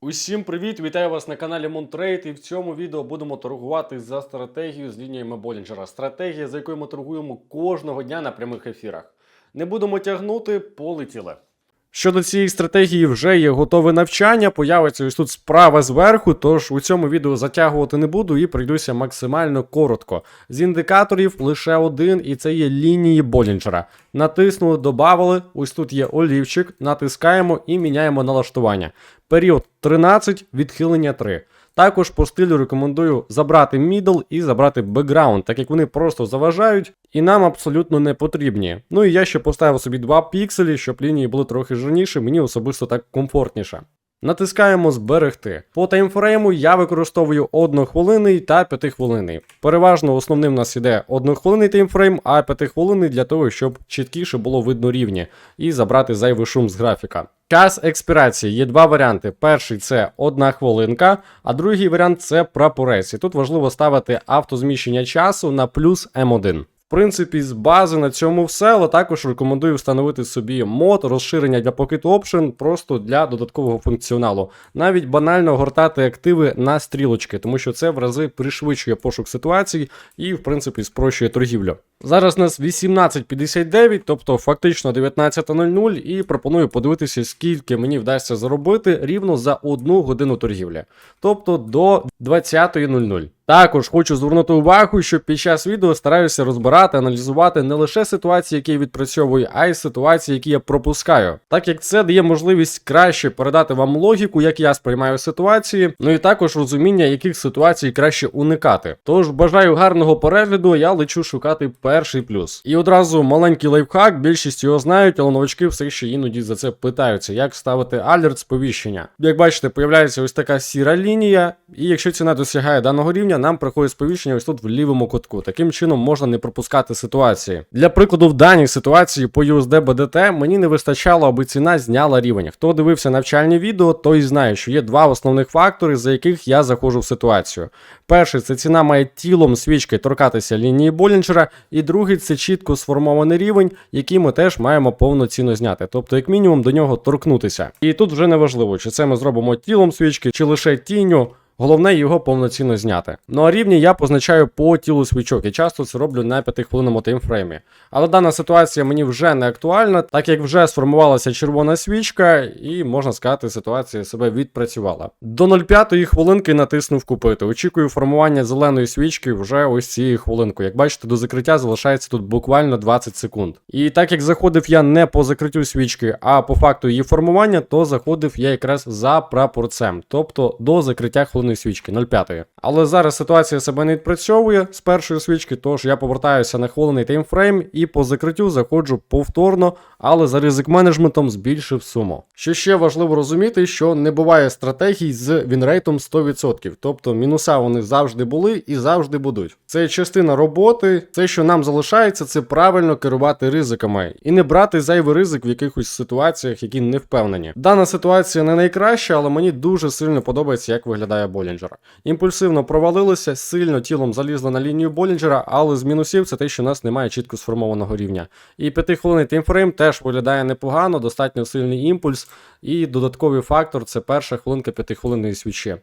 Усім привіт! Вітаю вас на каналі Монтрейд. І в цьому відео будемо торгувати за стратегією з лініями Болінджера. Стратегія, за якою ми торгуємо кожного дня на прямих ефірах. Не будемо тягнути, полетіли. Щодо цієї стратегії вже є готове навчання, появиться ось тут справа зверху, тож у цьому відео затягувати не буду і прийдуся максимально коротко. З індикаторів лише один, і це є лінії Болінджера. Натиснули, додали, ось тут є олівчик, натискаємо і міняємо налаштування. Період 13, відхилення 3. Також по стилю рекомендую забрати мідл і забрати бекграунд, так як вони просто заважають і нам абсолютно не потрібні. Ну і я ще поставив собі 2 пікселі, щоб лінії були трохи жирніші, мені особисто так комфортніше. Натискаємо зберегти. По таймфрейму я використовую 1 та 5 хвилинний. Переважно основним у нас іде 1 хвилинний таймфрейм, а 5 хвилинний для того, щоб чіткіше було видно рівні і забрати зайвий шум з графіка. Час експірації є два варіанти. Перший це одна хвилинка, а другий варіант це прапорець. І тут важливо ставити автозміщення часу на плюс М1. Принципі, з бази на цьому все, але також рекомендую встановити собі мод, розширення для Pocket Option просто для додаткового функціоналу. Навіть банально гортати активи на стрілочки, тому що це в рази пришвидшує пошук ситуацій і, в принципі, спрощує торгівлю. Зараз у нас 18.59, тобто фактично 19.00, і пропоную подивитися, скільки мені вдасться заробити рівно за одну годину торгівлі, тобто до 20.00. Також хочу звернути увагу, що під час відео стараюся розбирати, аналізувати не лише ситуації, які я відпрацьовую, а й ситуації, які я пропускаю, так як це дає можливість краще передати вам логіку, як я сприймаю ситуації, ну і також розуміння, яких ситуацій краще уникати. Тож бажаю гарного перегляду, я лечу шукати перший плюс. І одразу маленький лайфхак, більшість його знають, але новачки все ще іноді за це питаються, як ставити алерт сповіщення. Як бачите, появляється ось така сіра лінія, і якщо ціна досягає даного рівня, нам приходить сповіщення ось тут в лівому кутку. Таким чином можна не пропускати ситуації. Для прикладу, в даній ситуації по USD BDT мені не вистачало, аби ціна зняла рівень. Хто дивився навчальні відео, той знає, що є два основних фактори, за яких я заходжу в ситуацію. Перший це ціна має тілом свічки торкатися лінії Болінджера, і другий це чітко сформований рівень, який ми теж маємо повноцінно зняти, тобто, як мінімум, до нього торкнутися. І тут вже не важливо, чи це ми зробимо тілом свічки, чи лише тінню. Головне його повноцінно зняти. Ну а рівні я позначаю по тілу свічок і часто це роблю на 5-хвилинному таймфреймі. Але дана ситуація мені вже не актуальна, так як вже сформувалася червона свічка, і можна сказати, ситуація себе відпрацювала. До 0,5 хвилинки натиснув купити. Очікую формування зеленої свічки вже ось цією хвилинкою. Як бачите, до закриття залишається тут буквально 20 секунд. І так як заходив я не по закриттю свічки, а по факту її формування, то заходив я якраз за прапорцем, тобто до закриття хвилини свічки 0,5. Але зараз ситуація себе не відпрацьовує з першої свічки, тож я повертаюся на хвилинний таймфрейм і по закриттю заходжу повторно, але за ризик менеджментом збільшив суму. Що ще важливо розуміти, що не буває стратегій з вінрейтом 100%, тобто мінуса вони завжди були і завжди будуть. Це частина роботи, це, що нам залишається, це правильно керувати ризиками і не брати зайвий ризик в якихось ситуаціях, які не впевнені. Дана ситуація не найкраща, але мені дуже сильно подобається, як виглядає Болінджера. Імпульсивно провалилося, сильно тілом залізли на лінію Болінджера, але з мінусів це те, що у нас немає чітко сформованого рівня. І п'ятихвилинний таймфрейм теж виглядає непогано, достатньо сильний імпульс. І додатковий фактор це перша хвилинка п'ятихвилинної свічі.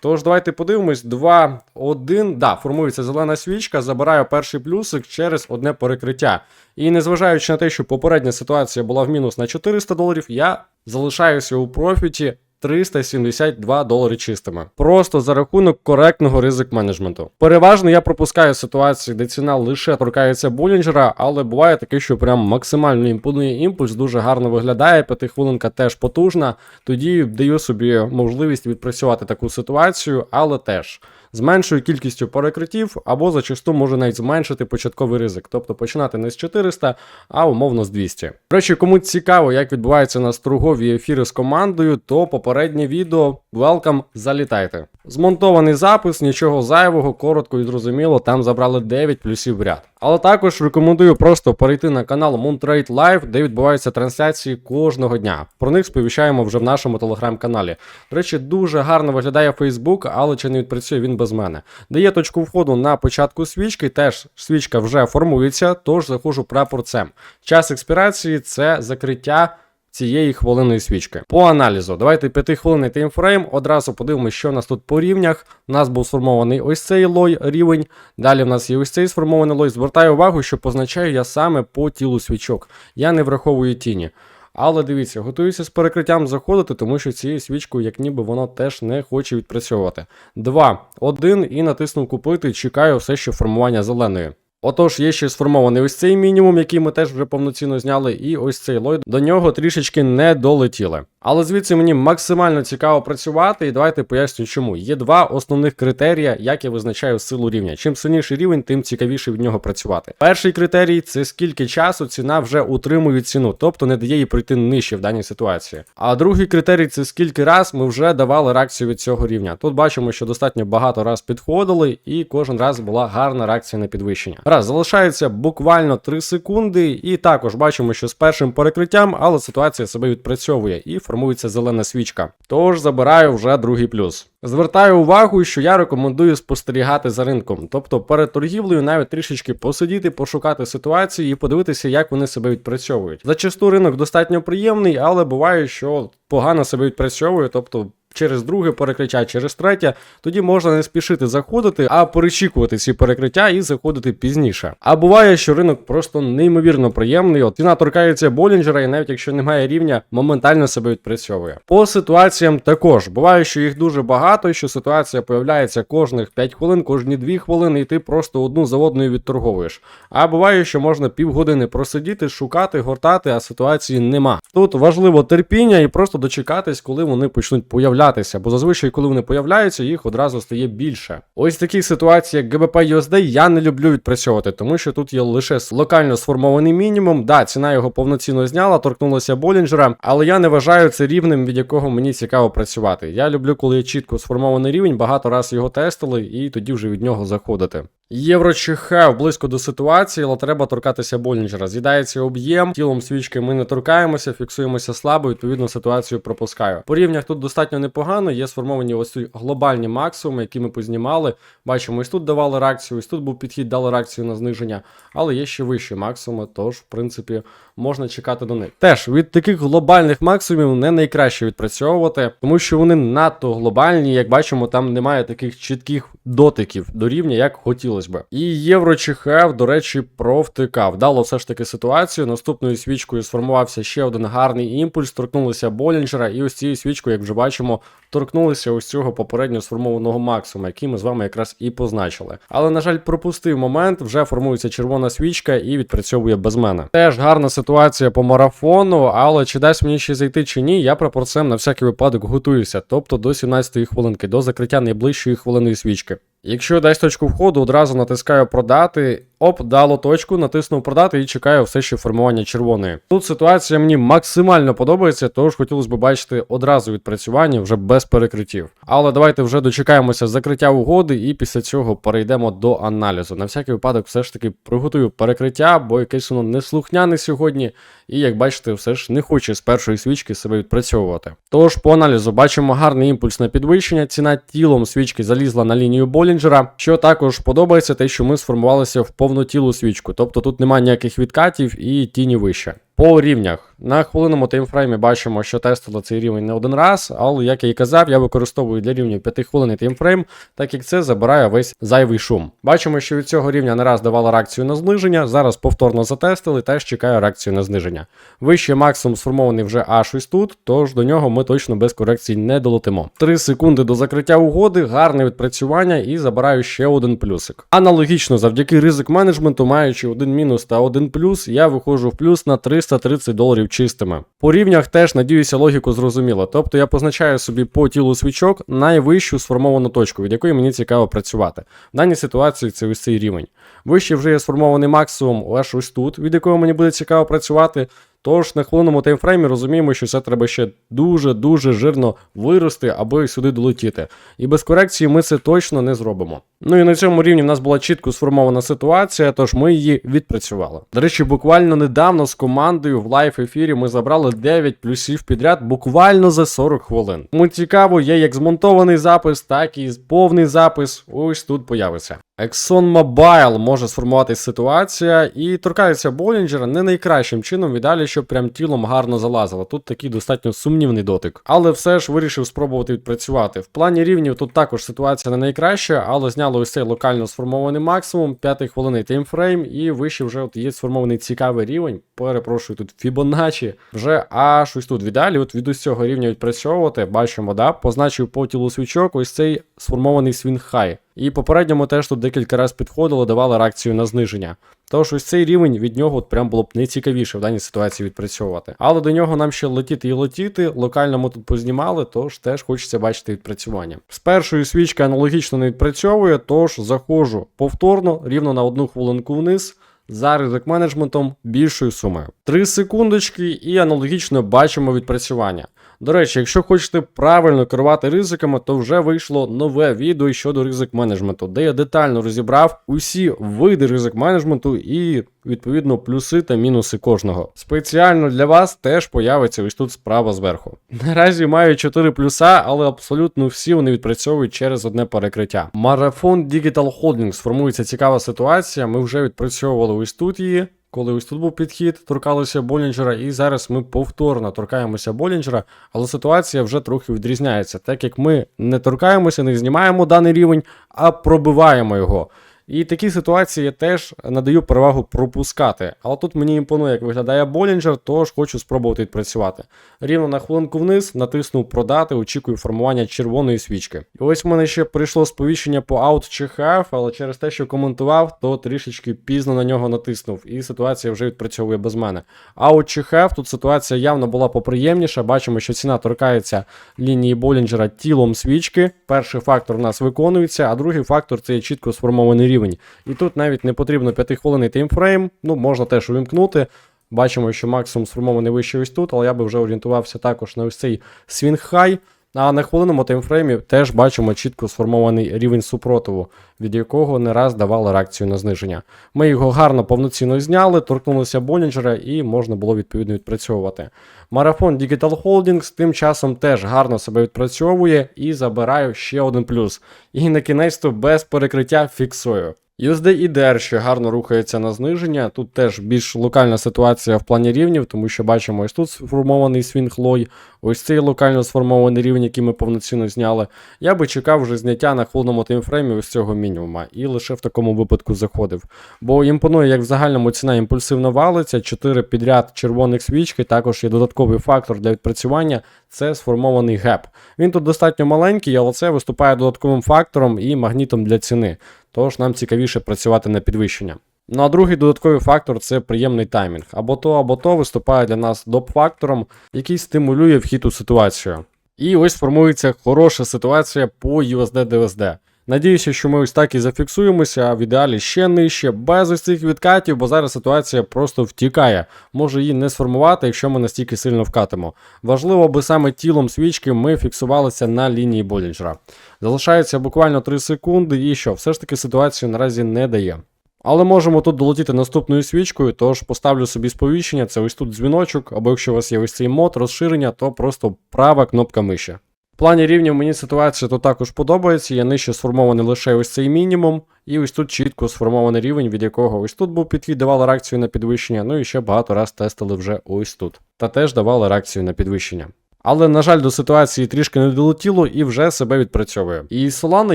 Тож, давайте подивимось: 2, 1. Да, формується зелена свічка, забираю перший плюсик через одне перекриття. І незважаючи на те, що попередня ситуація була в мінус на 400 доларів, я залишаюся у профіті 372 долари чистими. Просто за рахунок коректного ризик менеджменту. Переважно я пропускаю ситуації, де ціна лише торкається Болінджера, але буває таке, що прям максимально імпонує імпульс, дуже гарно виглядає. П'ятихвилинка теж потужна. Тоді даю собі можливість відпрацювати таку ситуацію, але теж. З меншою кількістю перекриттів або зачасту може навіть зменшити початковий ризик, тобто починати не з 400, а умовно з 200. До речі, кому цікаво, як відбуваються на стругові ефіри з командою, то попереднє відео welcome, залітайте. Змонтований запис, нічого зайвого, коротко і зрозуміло, там забрали 9 плюсів в ряд. Але також рекомендую просто перейти на канал Moontrade Live, де відбуваються трансляції кожного дня. Про них сповіщаємо вже в нашому телеграм-каналі. До речі, дуже гарно виглядає Facebook, але чи не відпрацює він без мене. Дає точку входу на початку свічки, теж свічка вже формується, тож захожу прапорцем. Час експірації це закриття цієї хвилинної свічки. По аналізу, давайте 5 хвилинний таймфрейм. Одразу подивимося, що у нас тут по рівнях. У нас був сформований ось цей лой рівень. Далі в нас є ось цей сформований лой. Звертаю увагу, що позначаю я саме по тілу свічок. Я не враховую тіні. Але дивіться, готуюся з перекриттям заходити, тому що цією свічкою, як ніби воно теж не хоче відпрацьовувати. Два, один і натиснув купити. Чекаю все ще формування зеленої. Отож, є ще сформований ось цей мінімум, який ми теж вже повноцінно зняли, і ось цей лой. До нього трішечки не долетіли. Але звідси мені максимально цікаво працювати, і давайте поясню, чому. Є два основних критерія, як я визначаю силу рівня. Чим сильніший рівень, тим цікавіше від нього працювати. Перший критерій це скільки часу ціна вже утримує ціну, тобто не дає їй пройти нижче в даній ситуації. А другий критерій це скільки раз ми вже давали реакцію від цього рівня. Тут бачимо, що достатньо багато раз підходили, і кожен раз була гарна реакція на підвищення. Раз залишається буквально 3 секунди, і також бачимо, що з першим перекриттям, але ситуація себе відпрацьовує і формується зелена свічка. Тож забираю вже другий плюс. Звертаю увагу, що я рекомендую спостерігати за ринком, тобто перед торгівлею навіть трішечки посидіти, пошукати ситуації і подивитися, як вони себе відпрацьовують. Зачасту ринок достатньо приємний, але буває, що погано себе відпрацьовує, тобто. Через друге перекриття, через третє, тоді можна не спішити заходити, а перечікувати ці перекриття і заходити пізніше. А буває, що ринок просто неймовірно приємний. От ціна торкається Болінджера, і навіть якщо немає рівня, моментально себе відпрацьовує. По ситуаціям також буває, що їх дуже багато, що ситуація появляється кожних 5 хвилин, кожні 2 хвилини, і ти просто одну за одною відторговуєш. А буває, що можна півгодини просидіти, шукати, гортати, а ситуації нема. Тут важливо терпіння і просто дочекатись, коли вони почнуть появлятися появлятися, бо зазвичай, коли вони появляються, їх одразу стає більше. Ось в такій ситуації, як GBP USD, я не люблю відпрацьовувати, тому що тут є лише локально сформований мінімум. Да, ціна його повноцінно зняла, торкнулася Болінджера, але я не вважаю це рівнем, від якого мені цікаво працювати. Я люблю, коли є чітко сформований рівень, багато раз його тестили, і тоді вже від нього заходити. Євро чихав близько до ситуації, але треба торкатися Болінджера. З'їдається об'єм, тілом свічки ми не торкаємося, фіксуємося слабо, відповідно ситуацію пропускаю. По рівнях тут достатньо непогано, є сформовані ось ці глобальні максимуми, які ми познімали. Бачимо, ось тут давали реакцію, ось тут був підхід, дали реакцію на зниження, але є ще вищі максимуми, тож, в принципі, можна чекати до них. Теж від таких глобальних максимумів не найкраще відпрацьовувати, тому що вони надто глобальні, як бачимо, там немає таких чітких дотиків до рівня, як хотілося би. І євро чихав, до речі, провтикав. Дало все ж таки ситуацію. Наступною свічкою сформувався ще один гарний імпульс, торкнулися Болінджера, і ось цією свічкою, як вже бачимо, торкнулися ось цього попередньо сформованого максимуму, який ми з вами якраз і позначили. Але, на жаль, пропустив момент, вже формується червона свічка і відпрацьовує без мене. Теж гарна ситуація по марафону, але чи дасть мені ще зайти чи ні, я пропорцем на всякий випадок готуюся, тобто до 17-ї хвилинки, до закриття найближчої хвилини свічки. Якщо дасть точку входу, одразу натискаю продати. Оп, дало точку, натиснув продати і чекаю все ще формування червоної. Тут ситуація мені максимально подобається, тож хотілося б бачити одразу відпрацювання вже без перекриттів. Але давайте вже дочекаємося закриття угоди, і після цього перейдемо до аналізу. На всякий випадок, все ж таки приготую перекриття, бо якесь воно неслухняне сьогодні. І як бачите, все ж не хоче з першої свічки себе відпрацьовувати. Тож по аналізу бачимо гарний імпульс на підвищення. Ціна тілом свічки залізла на лінію Болінджера. Що також подобається, те, що ми сформувалися в повнотілу свічку, тобто тут немає ніяких відкатів і тіні вище. По рівнях на хвилинному таймфреймі бачимо, що тестили цей рівень не один раз, але як я і казав, я використовую для рівнів 5 хвилин таймфрейм, так як це забирає весь зайвий шум. Бачимо, що від цього рівня не раз давала реакцію на зниження. Зараз повторно затестили, теж чекаю реакцію на зниження. Вищий максимум сформований вже аж ось тут, тож до нього ми точно без корекцій не долетимо. 3 секунди до закриття угоди, гарне відпрацювання і забираю ще один плюсик. Аналогічно, завдяки ризик менеджменту, маючи один мінус та один плюс, я виходжу в плюс на 330 доларів чистими. По рівнях теж надіюся, логіку зрозуміло. Тобто я позначаю собі по тілу свічок найвищу сформовану точку, від якої мені цікаво працювати. В даній ситуації це ось цей рівень. Вище вже є сформований максимум лише ось тут, від якого мені буде цікаво працювати. Тож на хвилинному таймфреймі розуміємо, що це треба ще дуже-дуже жирно вирости, аби сюди долетіти. І без корекції ми це точно не зробимо. Ну і на цьому рівні в нас була чітко сформована ситуація, тож ми її відпрацювали. До речі, буквально недавно з командою в лайф ефірі ми забрали 9 плюсів підряд буквально за 40 хвилин. Тому цікаво, є як змонтований запис, так і повний запис. Ось тут появиться. ExxonMobil може сформуватись ситуація і торкається Болінджера не найкращим чином. Віддалі, щоб прям тілом гарно залазило. Тут такий достатньо сумнівний дотик. Але все ж вирішив спробувати відпрацювати. В плані рівнів тут також ситуація не найкраща, але зняли ось цей локально сформований максимум, 5 хвилини таймфрейм, і вище вже от є сформований цікавий рівень. Перепрошую, тут Fibonacci. Вже аж ось тут. В ідеалі, от від ось цього рівня відпрацьовувати, бачимо, да, позначив по тілу свічок ось цей сформований свінг хай. І попередньому теж тут декілька разів підходило, давали реакцію на зниження. Тож ось цей рівень від нього от прям було б найцікавіше в даній ситуації відпрацьовувати. Але до нього нам ще летіти і летіти. Локально ми тут познімали, тож теж хочеться бачити відпрацювання. З першої свічки аналогічно не відпрацьовує, тож заходжу повторно рівно на одну хвилинку вниз. За ризик менеджментом більшою сумою. 3 секундочки і аналогічно бачимо відпрацювання. До речі, якщо хочете правильно керувати ризиками, то вже вийшло нове відео щодо ризик менеджменту, де я детально розібрав усі види ризик менеджменту і відповідно плюси та мінуси кожного. Спеціально для вас теж появиться ось тут справа зверху. Наразі маю 4 плюса, але абсолютно всі вони відпрацьовують через одне перекриття. Марафон Digital Holdings формується цікава ситуація. Ми вже відпрацьовували ось тут її. Коли ось тут був підхід, торкалися Болінджера, і зараз ми повторно торкаємося Болінджера, але ситуація вже трохи відрізняється, так як ми не торкаємося, не знімаємо даний рівень, а пробиваємо його. І такі ситуації я теж надаю перевагу пропускати. Але тут мені імпонує, як виглядає Болінджер, тож хочу спробувати відпрацювати. Рівно на хвилинку вниз, натиснув продати, очікую формування червоної свічки. І ось в мене ще прийшло сповіщення по аут чи HF, але через те, що коментував, то трішечки пізно на нього натиснув, і ситуація вже відпрацьовує без мене. Аут чи HF, тут ситуація явно була поприємніша. Бачимо, що ціна торкається лінії Болінджера тілом свічки. Перший фактор у нас виконується, а другий фактор це чітко сформований рівень. І тут навіть не потрібно 5 хвилин таймфрейм, ну можна теж увімкнути. Бачимо, що максимум сформований вище ось тут, але я би вже орієнтувався також на ось цей свінг хай. А на хвилинному таймфреймі теж бачимо чітко сформований рівень супротиву, від якого не раз давали реакцію на зниження. Ми його гарно повноцінно зняли, торкнулися Болінджера і можна було відповідно відпрацьовувати. Марафон Digital Holdings тим часом теж гарно себе відпрацьовує і забираю ще один плюс. І на кінець без перекриття фіксую. USD IDR ще гарно рухається на зниження. Тут теж більш локальна ситуація в плані рівнів, тому що бачимо, ось тут сформований свінг лой, ось цей локально сформований рівень, який ми повноцінно зняли. Я би чекав вже зняття на хвилинному таймфреймі ось цього мінімума, і лише в такому випадку заходив. Бо імпонує, як в загальному ціна імпульсивно валиться, 4 підряд червоних свічки, також є додатковий фактор для відпрацювання. Це сформований геп. Він тут достатньо маленький, але це виступає додатковим фактором і магнітом для ціни. Тож нам цікавіше працювати на підвищення. Ну а другий додатковий фактор це приємний таймінг. Або то, або то виступає для нас доп-фактором, який стимулює вхід у ситуацію. І ось формується хороша ситуація по USD-DSD. Надіюся, що ми ось так і зафіксуємося, а в ідеалі ще нижче, без ось цих відкатів, бо зараз ситуація просто втікає. Може її не сформувати, якщо ми настільки сильно вкатимо. Важливо, аби саме тілом свічки ми фіксувалися на лінії Болінджера. Залишається буквально 3 секунди, і що, все ж таки ситуацію наразі не дає. Але можемо тут долетіти наступною свічкою, тож поставлю собі сповіщення, це ось тут дзвіночок, або якщо у вас є ось цей мод, розширення, то просто права кнопка миші. Плані рівнів мені ситуація тут також подобається. Я нижче сформований лише ось цей мінімум, і ось тут чітко сформований рівень, від якого ось тут був підхід, давали реакцію на підвищення, ну і ще багато раз тестили вже ось тут. Та теж давали реакцію на підвищення. Але, на жаль, до ситуації трішки не долетіло і вже себе відпрацьовує. І Solana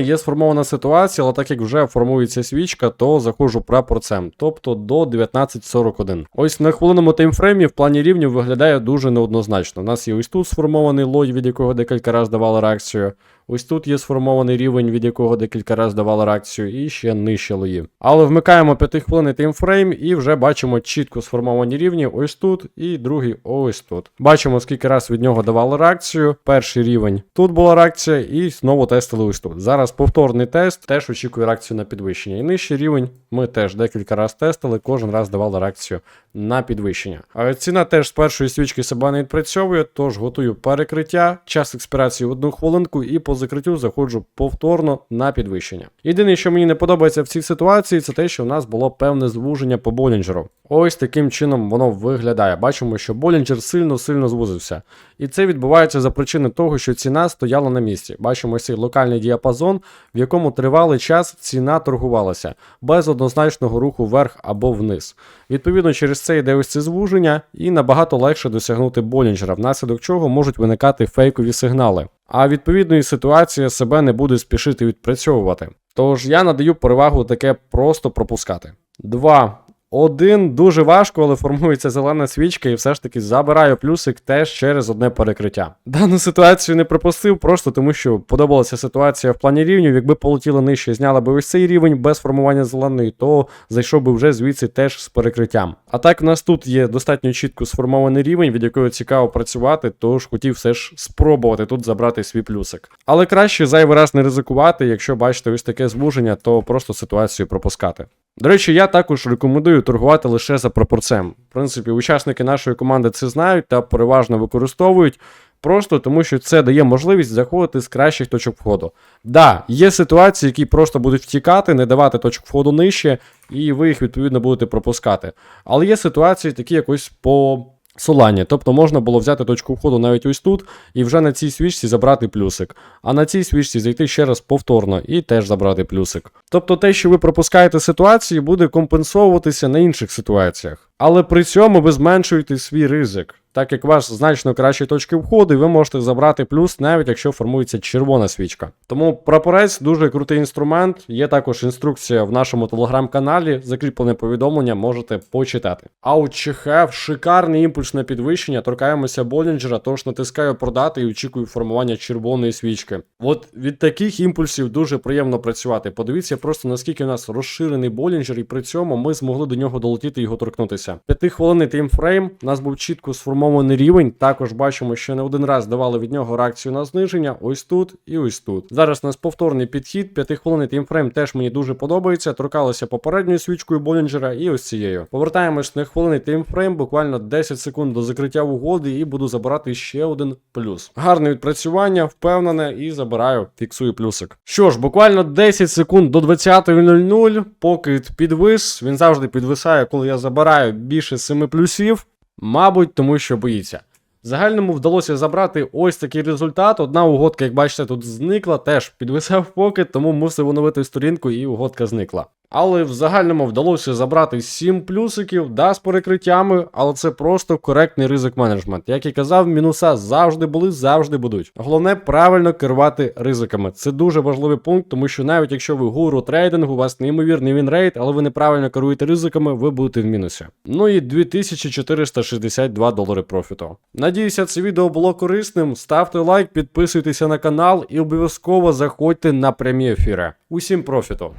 є сформована ситуація, але так як вже формується свічка, то заходжу прапорцем, тобто до 1941. Ось на хвилинному таймфреймі в плані рівнів виглядає дуже неоднозначно. У нас є ось тут сформований лой, від якого декілька разів давали реакцію. Ось тут є сформований рівень, від якого декілька разів давали реакцію, і ще нижче лої. Але вмикаємо 5 хвилин таймфрейм і вже бачимо чітко сформовані рівні ось тут, і другий ось тут. Бачимо, скільки разів від нього давали реакцію. Перший рівень тут була реакція, і знову тестили ось тут. Зараз повторний тест, теж очікує реакцію на підвищення. І нижчий рівень ми теж декілька разів тестили, кожен раз давали реакцію на підвищення. А ціна теж з першої свічки себе не відпрацьовує, тож готую перекриття, час експірації в одну хвилинку і по закриттю заходжу повторно на підвищення. Єдине, що мені не подобається в цій ситуації, це те, що в нас було певне звуження по Болінджеру. Ось таким чином воно виглядає. Бачимо, що Болінджер сильно-сильно звузився. І це відбувається за причини того, що ціна стояла на місці. Бачимо цей локальний діапазон, в якому тривалий час ціна торгувалася без однозначного руху вверх або вниз. Відповідно, через це йде ось це звуження, і набагато легше досягнути Болінджера, внаслідок чого можуть виникати фейкові сигнали. А відповідно і ситуація себе не буде спішити відпрацьовувати. Тож я надаю перевагу таке просто пропускати. 2. Один дуже важко, але формується зелена свічка, і все ж таки забираю плюсик теж через одне перекриття. Дану ситуацію не пропустив, просто тому що подобалася ситуація в плані рівнів. Якби полетіли нижче, зняли би ось цей рівень без формування зеленої, то зайшов би вже звідси теж з перекриттям. А так в нас тут є достатньо чітко сформований рівень, від якого цікаво працювати, тож хотів все ж спробувати тут забрати свій плюсик. Але краще зайвий раз не ризикувати, якщо бачите ось таке звуження, то просто ситуацію пропускати. До речі, я також рекомендую торгувати лише за пропорцем. В принципі, учасники нашої команди це знають та переважно використовують. Просто тому, що це дає можливість заходити з кращих точок входу. Да, є ситуації, які просто будуть втікати, не давати точок входу нижче, і ви їх відповідно будете пропускати. Але є ситуації, такі якось по Солані, тобто можна було взяти точку входу навіть ось тут, і вже на цій свічці забрати плюсик. А на цій свічці зайти ще раз повторно і теж забрати плюсик. Тобто те, що ви пропускаєте ситуації, буде компенсовуватися на інших ситуаціях. Але при цьому ви зменшуєте свій ризик. Так як у вас значно кращі точки входу, і ви можете забрати плюс, навіть якщо формується червона свічка. Тому прапорець дуже крутий інструмент. Є також інструкція в нашому телеграм-каналі, закріплене повідомлення, можете почитати. А от ЧХФ шикарний імпульсне підвищення. Торкаємося Болінджера, тож натискаю продати і очікую формування червоної свічки. От від таких імпульсів дуже приємно працювати. Подивіться просто наскільки у нас розширений Болінджер, і при цьому ми змогли до нього долетіти і його торкнутися. П'ятихвилинний таймфрейм, у нас був чітко сформований рівень. Також бачимо, що не один раз давали від нього реакцію на зниження. Ось тут і ось тут. Зараз у нас повторний підхід. П'ятихвилинний таймфрейм теж мені дуже подобається. Торкалися попередньою свічкою Болінджера і ось цією. Повертаємось на хвилинний таймфрейм, буквально 10 секунд до закриття угоди, і буду забирати ще один плюс. Гарне відпрацювання, впевнене, і забираю, фіксую плюсик. Що ж, буквально 10 секунд до 20.00, поки підвис. Він завжди підвисає, коли я забираю більше 7 плюсів. Мабуть, тому що боїться. Загальному вдалося забрати ось такий результат. Одна угодка, як бачите, тут зникла, теж підвисав покет, тому мусив оновити сторінку і угодка зникла. Але в загальному вдалося забрати 7 плюсиків, да, з перекриттями, але це просто коректний ризик менеджмент. Як і казав, мінуса завжди були, завжди будуть. Головне правильно керувати ризиками. Це дуже важливий пункт, тому що навіть якщо ви гуру трейдингу, у вас неймовірний вінрейт, але ви неправильно керуєте ризиками, ви будете в мінусі. Ну і 2462 долари профіту. Надіюся, це відео було корисним. Ставте лайк, підписуйтеся на канал і обов'язково заходьте на прямі ефіри. Усім профіту!